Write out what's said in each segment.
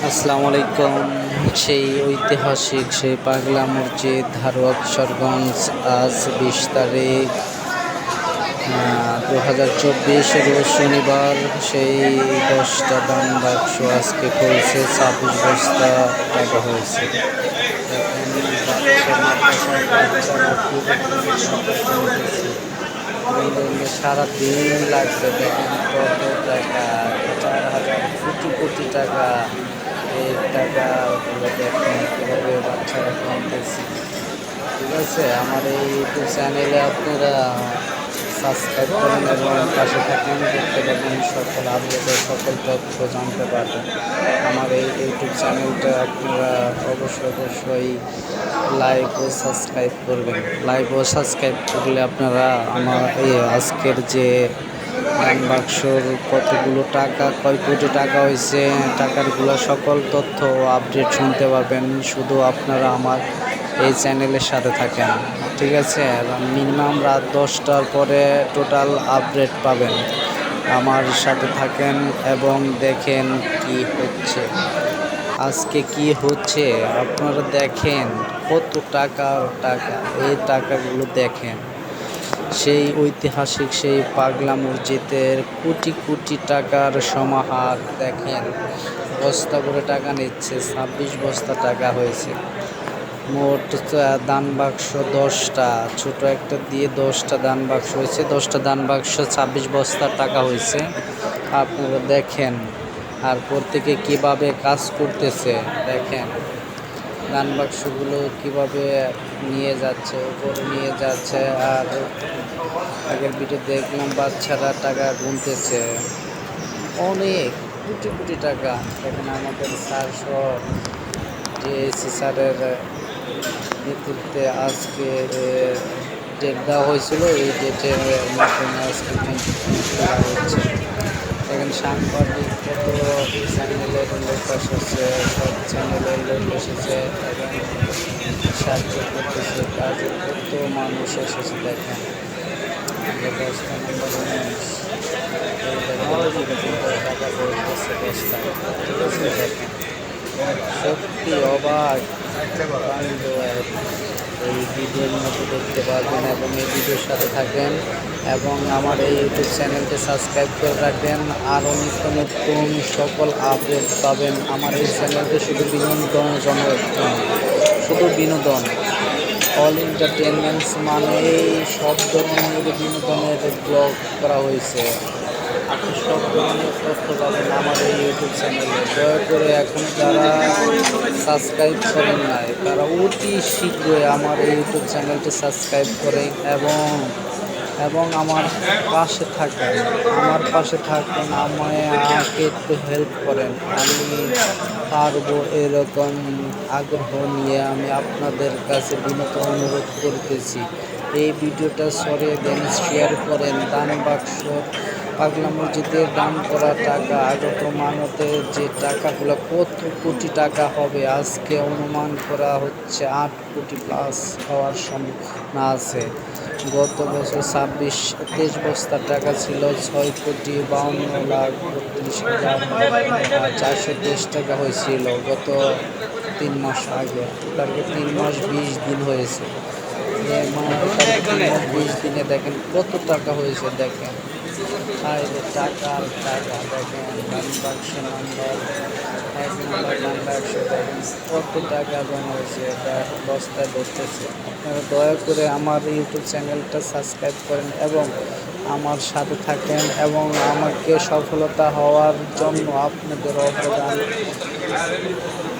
আসসালামু আলাইকুম সেই ঐতিহাসিক সেই পাগলা মসজিদ ধারোয়া কিশোরগঞ্জ আজ বিশ তারিখ দু হাজার চব্বিশ শনিবার সেই দশটা দাম বাক্স আজকে করেছে ছাব্বিশ বস্তা টাকা হয়েছে সারা দিন লাগবে দেখেন কত টাকা চার হাজার কোটি কোটি টাকা বাচ্চারা ঠিক আছে, আমার এই ইউটিউব চ্যানেলে আপনারা সাবস্ক্রাইব করেন এবং পাশে থাকেন, দেখতে পাবেন সকল আপডেটের সকল তথ্য জানতে পারবেন। আমার এই ইউটিউব চ্যানেলটা আপনারা অবশ্যই অবশ্যই লাইক ও সাবস্ক্রাইব করবেন। লাইক ও সাবস্ক্রাইব করলে আপনারা আমার এই আজকের যে ব্যাংক বাক্সর কতগুলো টাকা, কয় কোটি টাকা হয়েছে টাকারগুলো সকল তথ্য ও আপডেট শুনতে পারবেন। শুধু আপনারা আমার এই চ্যানেলের সাথে থাকেন, ঠিক আছে? মিনিমাম রাত দশটার পরে টোটাল আপডেট পাবেন। আমার সাথে থাকেন এবং দেখেন কি হচ্ছে। আজকে কি হচ্ছে? আপনারা দেখেন কত টাকা টাকা, এই টাকাগুলো দেখেন। সেই ঐতিহাসিক সেই পাগলা মসজিদের কোটি কোটি টাকার সমাহার দেখেন। বস্তা করে টাকা নিচ্ছে, ছাব্বিশ বস্তা টাকা হয়েছে। মোট দান বাক্স দশটা, ছোট একটা দিয়ে দশটা দান বাক্স হয়েছে। দশটা দান বাক্স, ছাব্বিশ বস্তা টাকা হয়েছে। আপনারা দেখেন আর প্রত্যেকে কীভাবে কাজ করতেছে, দেখেন। দান বাক্সগুলো কীভাবে নিয়ে যাচ্ছে, উপরে নিয়ে যাচ্ছে, আর আগের ভিডিও দেখলাম বাচ্চারা টাকা গুনতেছে। অনেক, কোটি কোটি টাকা। এখানে আমাদের স্যার সহ যে এসি স্যারের নেতৃত্বে আজকে ডেট দেওয়া হয়েছিল। এই ডেটের মাধ্যমে আজকে হচ্ছে। এখানে সাংবাদিক কত চ্যানেলের লোক সব চ্যানেলের লোক এসেছে এবং সাহায্য করতেছে কাজে কত মানুষ এসেছে দেখেন। দেখেন সত্যি অবাক। এই ভিডিওর মতো দেখতে পারবেন এবং এই ভিডিওর সাথে থাকেন এবং আমার এই ইউটিউব চ্যানেলটি সাবস্ক্রাইব করে রাখবেন। আরও নিত্য নতুন সকল আপডেট পাবেন আমার এই চ্যানেলটি শুধু বিনোদনের জন্য শুধু বিনোদন। অল এন্টারটেনমেন্টস মানে সব ধরনের বিনোদনের ব্লগ করা হয়েছে। সব ধরনের পাবেন এই ইউটিউব চ্যানেলে দয়া করে এখন যারা সাবস্ক্রাইব করেন নাই, তারা অতি শীঘ্রই আমার ইউটিউব চ্যানেলটি সাবস্ক্রাইব করেন এবং এবং আমার পাশে থাকেন। আমার পাশে থাকেন আমাকে একটু হেল্প করেন। আমি পারব এরকম আগ্রহ নিয়ে আমি আপনাদের কাছে বিনত অনুরোধ করতেছি। এই ভিডিওটা সরিয়ে দেন শেয়ার করেন, দান বাক্স পাগলা মসজিদে দান করা টাকা আগত মানতে যে টাকাগুলো কত কোটি টাকা হবে, আজকে অনুমান করা হচ্ছে আট কোটি প্লাস হওয়ার সম্ভাবনা আছে। গত বছর ছাব্বিশ, তেইশ বস্তার টাকা ছিল ছয় কোটি বাউন্ন লাখ বত্রিশ হাজার চারশো তেইশ টাকা হয়েছিল গত তিন মাস আগে, তারপরে তিন মাস বিশ দিন হয়েছে। বিশ দিনে দেখেন কত টাকা হয়েছে, দেখেন। আর টাকা আর টাকা দেখেন বাক্স নাম্বার, এক নাম্বার নাম্বার একশো কত টাকা জমা হয়েছে, এটা দয়া করে আমার ইউটিউব চ্যানেলটা সাবস্ক্রাইব করেন এবং আমার সাথে থাকেন এবং আমাকে সফলতা হওয়ার জন্য আপনাদের অবদান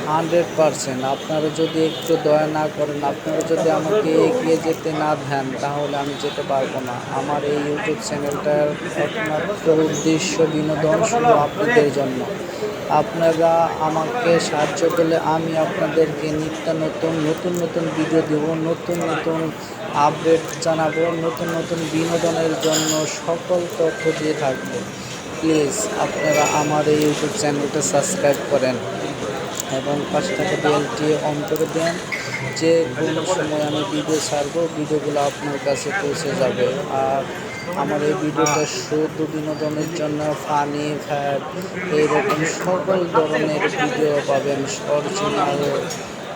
হান্ড্রেড পারসেন্ট। আপনারা যদি একটু দয়া না করেন, আপনারা যদি আমাকে এগিয়ে যেতে না দেন, তাহলে আমি যেতে পারব না। আমার এই ইউটিউব চ্যানেলটার একমাত্র উদ্দেশ্য বিনোদন শুধু আপনাদের জন্য। আপনারা আমাকে সাহায্য করলে আমি আপনাদেরকে নিত্য নতুন নতুন নতুন ভিডিও দেব, নতুন নতুন আপডেট জানাব, নতুন নতুন বিনোদনের জন্য সকল তথ্য দিয়ে থাকব। প্লিজ, আপনারা আমার এই ইউটিউব চ্যানেলটা সাবস্ক্রাইব করেন। এবং পাঁচ থাকা বেলটি অন দেন যে কোনো সময় আমি ভিডিও ছাড়বো ভিডিওগুলো আপনার কাছে পৌঁছে যাবে। আর আমার এই ভিডিওটা শুধু বিনোদনের জন্য ফানি ফ্যাট এইরকম সকল ধরনের ভিডিও পাবেন। অরিজিনাল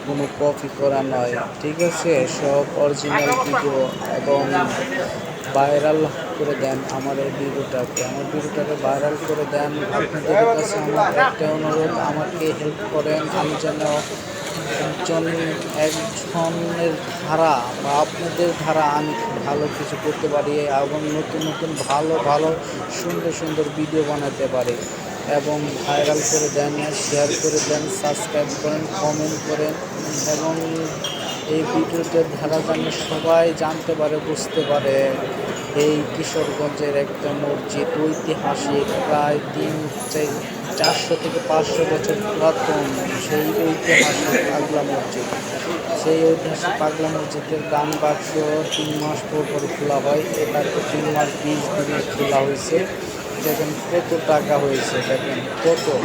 কোনো কপি করা নয়, ঠিক আছে? সব অরিজিনাল ভিডিও এবং ভাইরাল করে দেন আমার এই ভিডিওটাকে। আমার ভিডিওটাকে ভাইরাল করে দেন। আপনাদের কাছে আমার একটা অনুরোধ, আমাকে হেল্প করেন। আমি যেন একজন একজনের ধারা বা আপনাদের ধারা আমি ভালো কিছু করতে পারি এবং নতুন নতুন ভালো ভালো, সুন্দর সুন্দর ভিডিও বানাতে পারি। এবং ভাইরাল করে দেন শেয়ার করে দেন সাবস্ক্রাইব করেন কমেন্ট করেন এবং এই ভিডিওটার ধারা যেন সবাই জানতে পারে, বুঝতে পারে। এই কিশোরগঞ্জের একটা মসজিদ, ঐতিহাসিক, প্রায় তিন চার- চারশো থেকে পাঁচশো বছর পুরাতন। সেই ঐতিহাসিক পাগলা মসজিদ। সেই ঐতিহাসিক পাগলা মসজিদের গান বাক্স তিন মাস পর পর খোলা হয়। তো তিন মাস বিশ দিনে খোলা হয়েছে। দেখেন কত টাকা হয়েছে, দেখেন কত।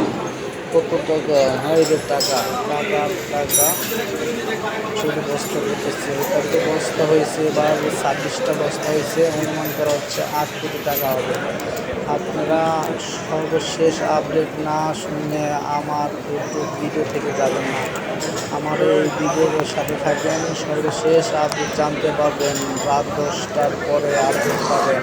কত টাকা টাকা টাকা টাকা, শুধু বস্তা কত বস্তা হয়েছে বা ছাব্বিশটা বস্তা হয়েছে। অনুমান করা হচ্ছে আট কোটি টাকা হবে। আপনারা সর্বশেষ আপডেট না শুনে আমার ইউটিউব ভিডিও থেকে যাবেন না। আমার এই ভিডিওর সাথে থাকেন সর্বশেষ আপডেট জানতে পারবেন। রাত দশটার পরে আপডেট পাবেন।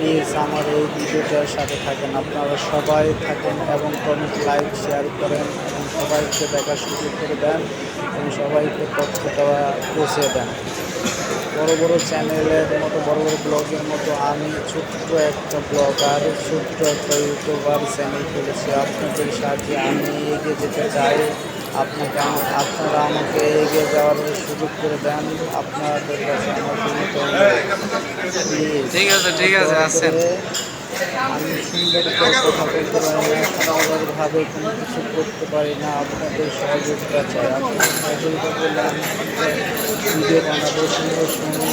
প্লিজ আমার এই ভিডিওটার সাথে থাকেন। আপনারা সবাই থাকেন এবং কমেন্ট লাইক শেয়ার করেন এবং সবাইকে দেখার সুযোগ করে দেন এবং সবাইকে তথ্যটা পৌঁছে দেন। বড় বড় চ্যানেলের মতো, বড় বড় ব্লগের মতো আমি ছোট্ট একটা ব্লগার ছোট্ট একটা ইউটিউবার চ্যানেল খুলেছি। আপনাদের সাহায্যে আমি এগিয়ে যেতে চাই। আপনাকে আপনারা আমাকে এগিয়ে যাওয়ার সুযোগ করে দেন। আপনাদের কাছে আমার ঠিক আছে ঠিক আছে, আসেন। আমি সুন্দর কথা কোনো কিছু করতে পারি না আপনাদের সহযোগিতা চাই আপনাদের সহযোগিতা করলে আমি ভিডিও বানাবো সুন্দর সুন্দর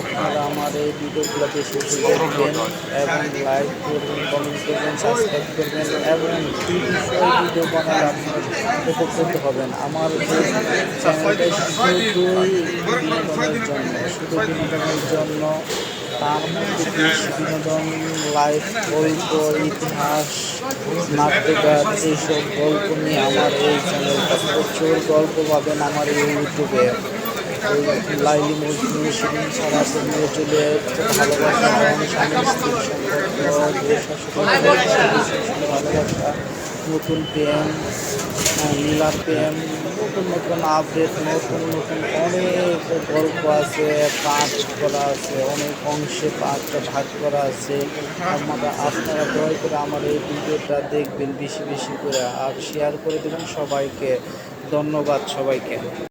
আপনারা আমার এই ভিডিওগুলো এবং লাইক করবেন কমেন্ট সাবস্ক্রাইব করবেন এবং ভিডিও বানালে আপনারা উপকৃত হবেন আমার চ্যানেলটা শুধুই জন্য শুধু বিনোদনের জন্য বিনোদন লাইফ গল্প, ইতিহাস নাট্যকার এইসব গল্প নিয়ে আমার এই চ্যানেলটা প্রচুর গল্প পাবেন আমার এই ইউটিউবে। লাইলি মজনু, সেদিন চলে ভালোবাসা ভালোবাসা, নতুন প্রেম নীলা নতুন নতুন আপডেট নতুন নতুন অনেক গল্প আছে কাজ করা আছে অনেক অংশে পাঁচটা ভাগ করা আছে আমরা আপনারা দয়া করে আমার এই ভিডিওটা দেখবেন বেশি বেশি করে আর শেয়ার করে দেবেন সবাইকে ধন্যবাদ সবাইকে